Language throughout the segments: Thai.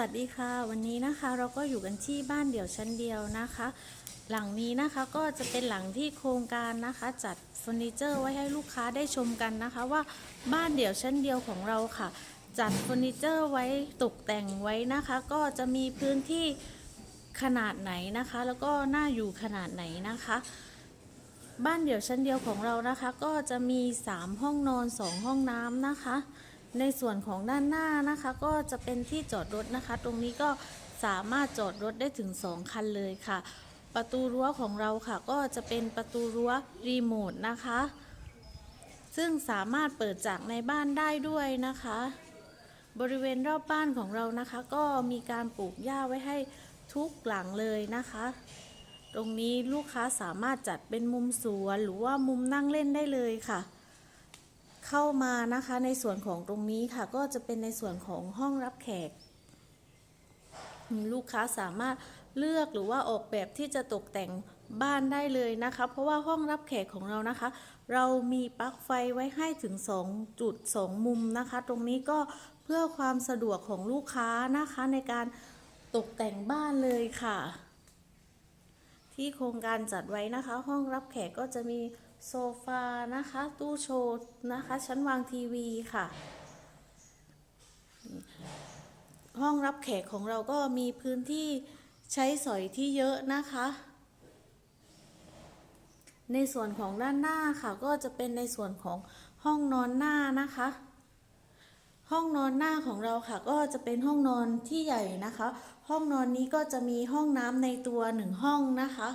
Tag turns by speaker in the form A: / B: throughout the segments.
A: วัสดีค่ะวันนี้นะคะเราก็อยู่กันที่บ้านเดี่ยวชั้นเดียวนะคะ หลังนี้นะคะก็จะเป็นหลังที่โครงการนะคะ จัดเฟอร์นิเจอร์ไว้ให้ลูกค้าได้ชมกันนะคะ ว่าบ้านเดี่ยวชั้นเดียวของเราค่ะ จัดเฟอร์นิเจอร์ไว้ตกแต่งไว้นะคะ ก็จะมีพื้นที่ขนาดไหนนะคะ แล้วก็น่าอยู่ขนาดไหนนะคะบ้านเดี่ยวชั้นเดียวของเรานะคะ ก็จะมี 3 ห้องนอน 2 ห้องน้ำนะคะ ในส่วนของด้านหน้านะคะ ก็จะเป็นที่จอดรถนะคะ ตรงนี้ก็สามารถจอดรถได้ถึง 2 คันเลยค่ะ ประตูรั้วของเราค่ะ ก็จะเป็นประตูรั้วรีโมทนะคะ ซึ่งสามารถเปิดจากในบ้านได้ด้วยนะคะ บริเวณรอบบ้านของเรานะคะ ก็มีการปลูกหญ้าไว้ให้ทุกหลังเลยนะคะ ตรงนี้ลูกค้าสามารถจัดเป็นมุมสวนหรือว่ามุมนั่งเล่นได้เลยค่ะ เข้ามานะคะในส่วนของตรงนี้ค่ะ ก็จะเป็นในส่วนของห้องรับแขก ลูกค้าสามารถเลือกหรือว่าออกแบบที่จะตกแต่งบ้านได้เลยนะคะ เพราะว่าห้องรับแขกของเรานะคะ เรามีปลั๊กไฟไว้ให้ถึง 2 จุด 2 มุมนะคะ ตรงนี้ก็เพื่อความสะดวกของลูกค้านะคะในการตกแต่งบ้านเลยค่ะ ที่โครงการจัดไว้นะคะ ห้องรับแขกก็จะมีโซฟานะคะ ตู้โชว์นะคะ ชั้นวางทีวีค่ะ ห้องรับแขกของเราก็มีพื้นที่ใช้สอยที่เยอะนะคะ ในส่วนของด้านหน้าค่ะ ก็จะเป็นในส่วนของห้องนอนหน้านะคะ ห้องนอนหน้าของเราค่ะ ก็จะเป็นห้องนอนที่ใหญ่นะคะ ห้องนอนนี้ก็จะมีห้องน้ำในตัวหนึ่งห้องนะคะ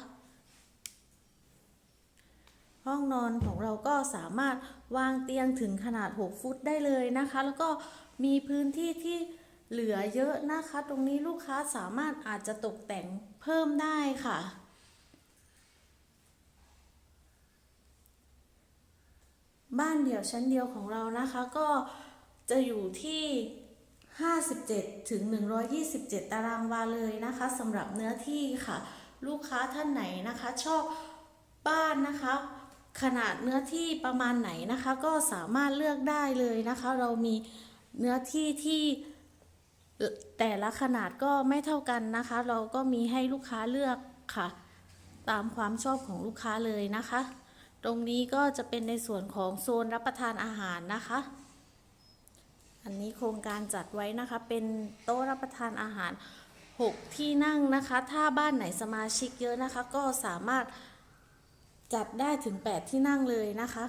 A: ห้องนอนของเราก็สามารถวางเตียงถึงขนาด 6 ฟุตได้เลยนะคะ แล้วก็มีพื้นที่ที่เหลือเยอะนะคะ ตรงนี้ลูกค้าสามารถอาจจะตกแต่งเพิ่มได้ค่ะบ้านเดี่ยวชั้นเดียวของเรานะคะ ก็ จะอยู่ที่ 57 ถึง 127 ตารางวาเลยนะคะสำหรับเนื้อที่ค่ะ ลูกค้าท่านไหนนะคะชอบบ้านนะคะ ขนาดเนื้อที่ประมาณไหนนะคะ ก็สามารถเลือกได้เลยนะคะ เรามีเนื้อที่ที่แต่ละขนาดก็ไม่เท่ากันนะคะ เราก็มีให้ลูกค้าเลือกค่ะ ตามความชอบของลูกค้าเลยนะคะ ตรงนี้ก็จะเป็นในส่วนของโซนรับประทานอาหารนะคะ นี้โครงการจัดไว้นะคะ เป็นโต๊ะรับประทานอาหาร 6 ที่นั่งนะคะ ถ้าบ้านไหนสมาชิกเยอะนะคะ ก็สามารถจัดได้ถึง 8 ที่นั่งเลยนะคะ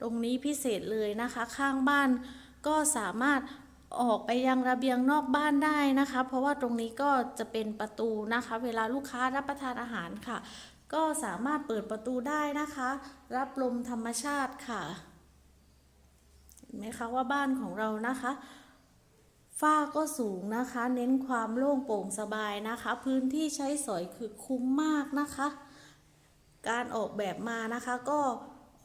A: ตรงนี้พิเศษเลยนะคะ ข้างบ้านก็สามารถออกไปยังระเบียงนอกบ้านได้นะคะ เพราะว่าตรงนี้ก็จะเป็นประตูนะคะ เวลาลูกค้ารับประทานอาหารค่ะ ก็สามารถเปิดประตูได้นะคะ รับลมธรรมชาติค่ะ ห็นไหมคะว่าบ้านของเรานะคะฝ้าก็สูงนะคะ เน้นความโล่งโปร่งสบายนะคะ พื้นที่ใช้สอยคือคุ้มมากนะคะ การออกแบบมานะคะก็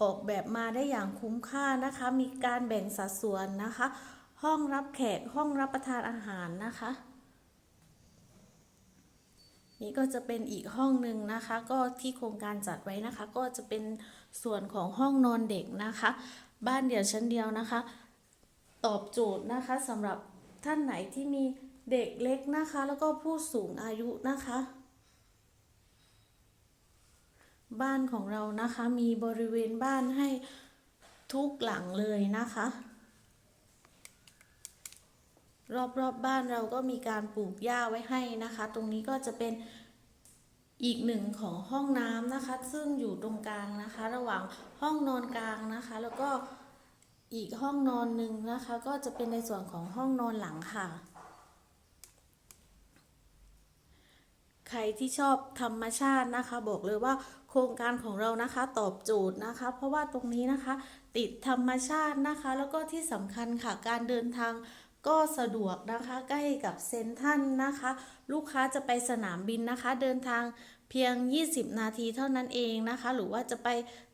A: ออกแบบมาได้อย่างคุ้มค่านะคะ มีการแบ่งสัดส่วนนะคะ ห้องรับแขกห้องรับประทานอาหารนะคะ นี่ก็จะเป็นอีกห้องหนึ่งนะคะ ก็ที่โครงการจัดไว้นะคะ ก็จะเป็นส่วนของห้องนอนเด็กนะคะ บ้านเดี่ยวชั้นเดียวนะคะ ตอบโจทย์นะคะสำหรับท่านไหนที่มีเด็กเล็กนะคะ แล้วก็ผู้สูงอายุนะคะ บ้านของเรานะคะมีบริเวณบ้านให้ทุกหลังเลยนะคะ รอบๆบบ้านเราก็มีการปลูกหญ้าไว้ให้นะคะ ตรงนี้ก็จะเป็น อีกหนึ่งของห้องน้ำนะคะ ซึ่งอยู่ตรงกลางนะคะ ระหว่างห้องนอนกลางนะคะ แล้วก็อีกห้องนอนหนึ่งนะคะ ก็จะเป็นในส่วนของห้องนอนหลังค่ะ ใครที่ชอบธรรมชาตินะคะ บอกเลยว่าโครงการของเรานะคะตอบโจทย์นะคะ เพราะว่าตรงนี้นะคะ ติดธรรมชาตินะคะ แล้วก็ที่สำคัญค่ะการเดินทางก็สะดวกนะคะใกล้กับเซนทันนะคะ ลูกค้าจะไปสนามบินนะคะ เดินทาง เพียง 20 นาทีเท่านั้นเองนะคะ หรือว่าจะไป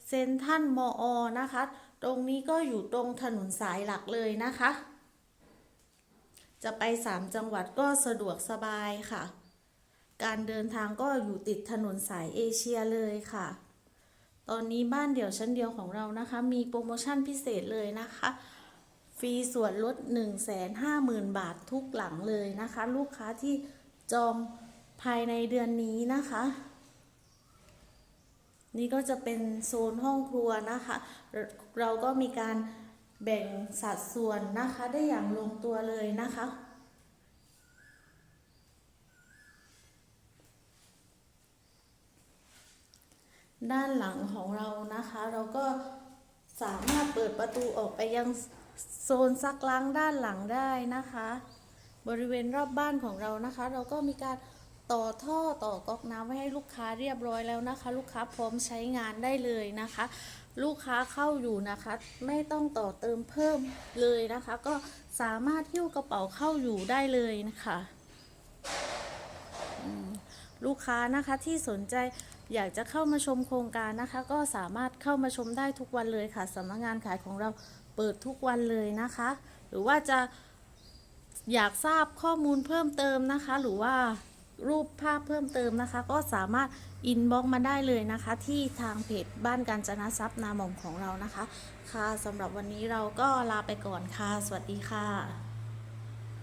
A: เซนทันมอนะคะ ตรงนี้ก็อยู่ตรงถนนสายหลักเลยนะคะ จะไป 3 จังหวัดก็สะดวกสบายค่ะ การเดินทางก็อยู่ติดถนนสายเอเชียเลยค่ะ ตอนนี้บ้านเดี่ยวชั้นเดียวของเรานะคะ มีโปรโมชั่นพิเศษเลยนะคะฟรีส่วนลด 150,000 บาททุกหลังเลยนะคะ ลูกค้าที่จอง ภายในเดือนนี้นะคะ นี่ก็จะเป็นโซนห้องครัวนะคะ เราก็มีการแบ่งสัดส่วนนะคะได้อย่างลงตัวเลยนะคะด้านหลังของเรานะคะ เราก็สามารถเปิดประตูออกไปยังโซนซักล้างด้านหลังได้นะคะ บริเวณรอบบ้านของเรานะคะ เราก็มีการ ต่อท่อต่อก๊อกน้ำไว้ให้ลูกค้าเรียบร้อยแล้วนะคะ ลูกค้าพร้อมใช้งานได้เลยนะคะ ลูกค้าเข้าอยู่นะคะ ไม่ต้องต่อเติมเพิ่มเลยนะคะ ก็สามารถหิ้วกระเป๋าเข้าอยู่ได้เลยนะคะลูกค้านะคะที่สนใจอยากจะเข้ามาชมโครงการนะคะ ก็สามารถเข้ามาชมได้ทุกวันเลยค่ะสำนักงานขายของเราเปิดทุกวันเลยนะคะ หรือว่าจะอยากทราบข้อมูลเพิ่มเติมนะคะ หรือว่า รูปภาพเพิ่มเติมนะคะ ก็สามารถอินบ็อกมาได้เลยนะคะ ที่ทางเพจบ้านการจนะทรัพย์นามองของเรานะคะ ค่ะสำหรับวันนี้เราก็ลาไปก่อนค่ะ สวัสดีค่ะ